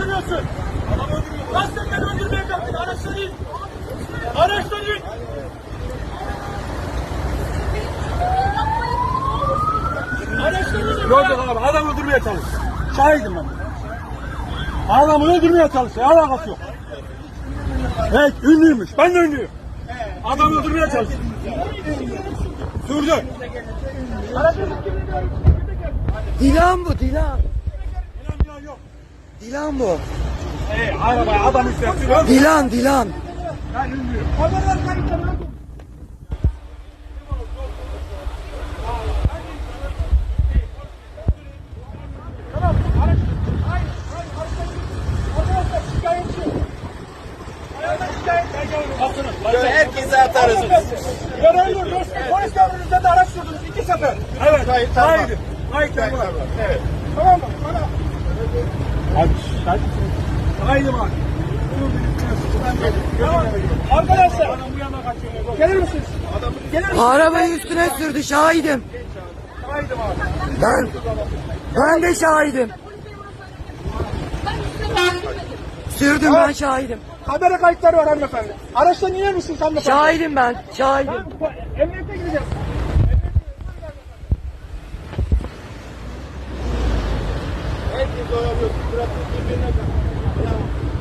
sürüyorsun? Lastikken öldürmeye kalktın. Araçtan in. Araçtan in. Araçtan in. Abi. Adam öldürmeye çalışıyor. Şahidim ben. Adamı öldürmeye çalışıyor. Alakası yok. Evet ünlüymüş. Ben de ünlüyüm. Adam öldürmeye çalışıyor. Sürdü. Dilan bu Dilan. Dilan bu. Hey arabaya adam üstüne Dilan Dilan. Ben ünlüyüm. Haberler kayıtlarına Herkese atarız. Görevli polis devrinizde de araç sürdünüz iki sefer. Evet. Kayıtlar var. Evet. Tamam mı? kaydı var. Arkadaşlar gelir misiniz? Gelir? Arabayı üstüne sürdü şahidim. Ben ben de şahidim. Sürdüm ben şahidim. Kamera kayıtları var hanımefendi. Araçta iner misiniz hanımefendi? Şahidim ben şahidim. Tamam, emniyete gideceğiz. Herkes oraya bırakın birbirine. Thank you.